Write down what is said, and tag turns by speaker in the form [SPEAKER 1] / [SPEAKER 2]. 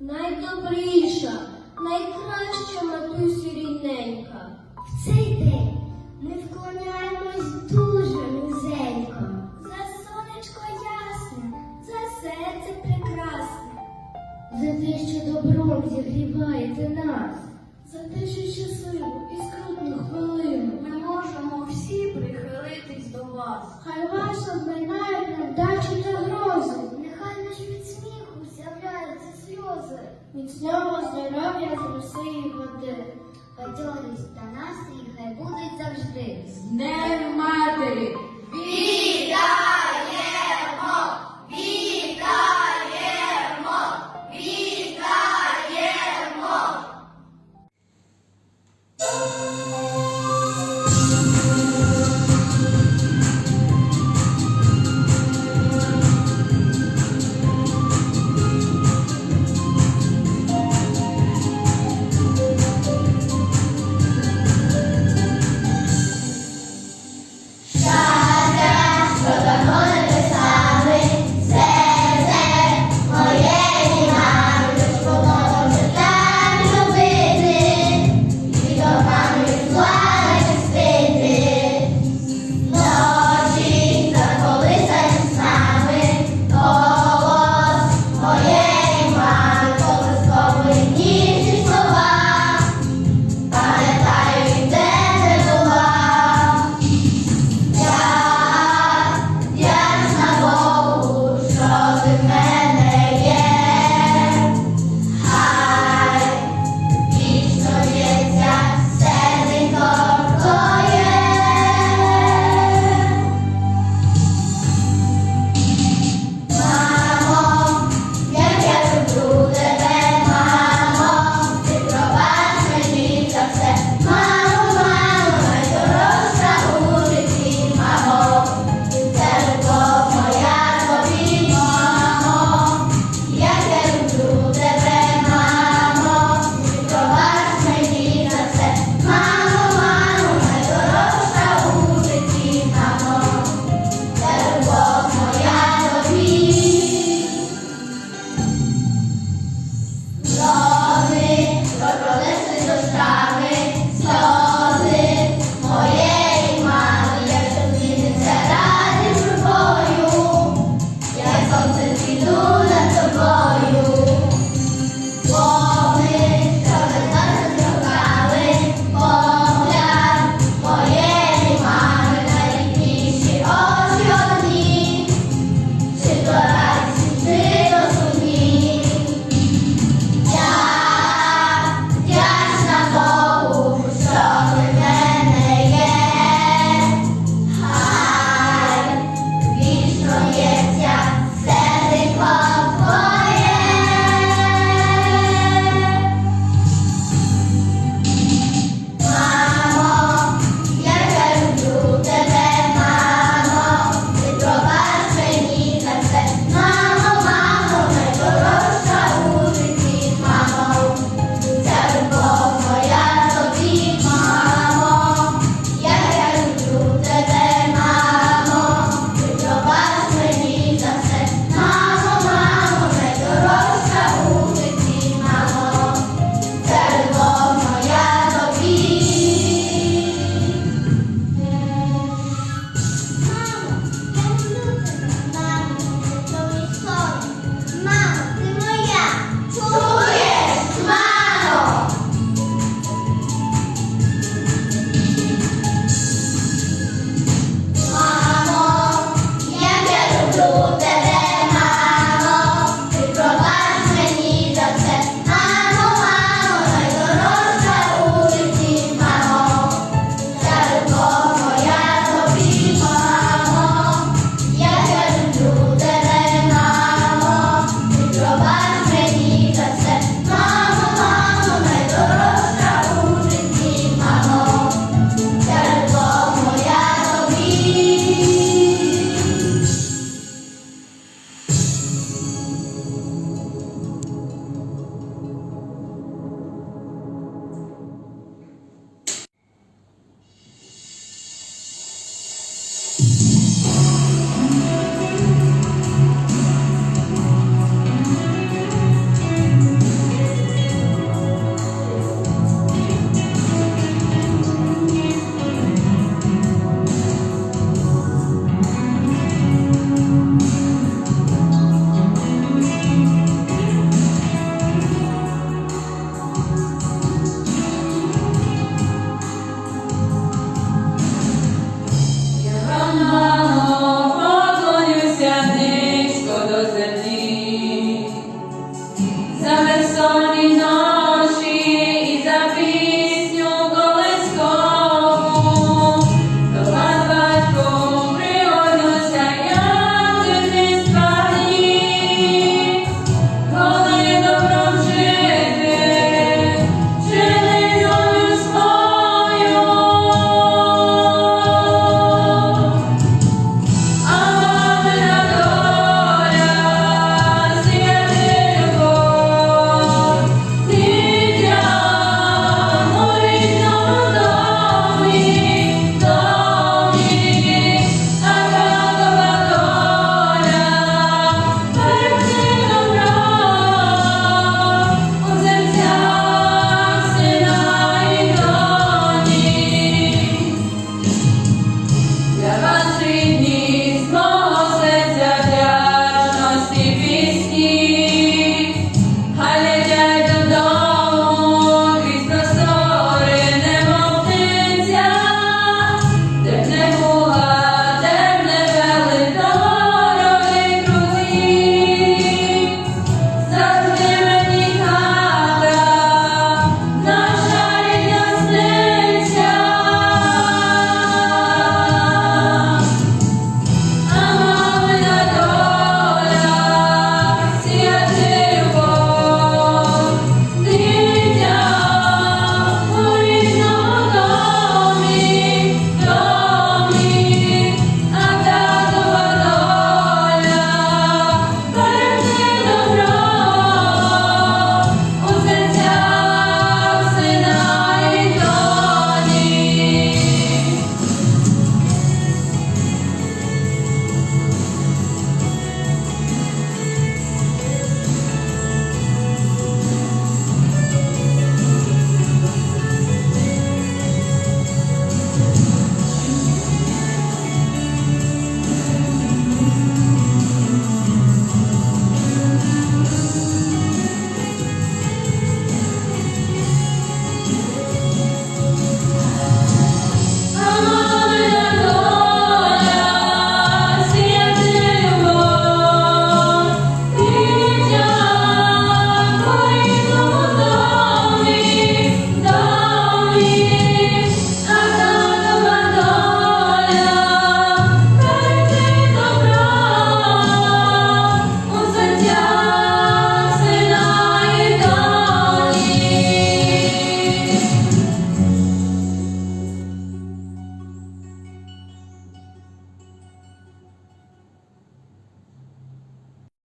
[SPEAKER 1] найдобріша, найкраща матусю рідненька.
[SPEAKER 2] В цей день ми вклоняємось дуже низенько. За сонечко ясне, за серце прекрасне. За те, що добром зігріваєте нас.
[SPEAKER 1] За те, що щасливу і скрутну хвилину ми можемо всі прихилитись до вас.
[SPEAKER 2] Хай вас обминають невдачі та грози. Нехай наш від сміху з'являються сльози.
[SPEAKER 1] Міцного здоров'я з роси і води.
[SPEAKER 2] Бадьорість та і хай будуть завжди.
[SPEAKER 3] З Днем Матері!
[SPEAKER 2] Вітаю!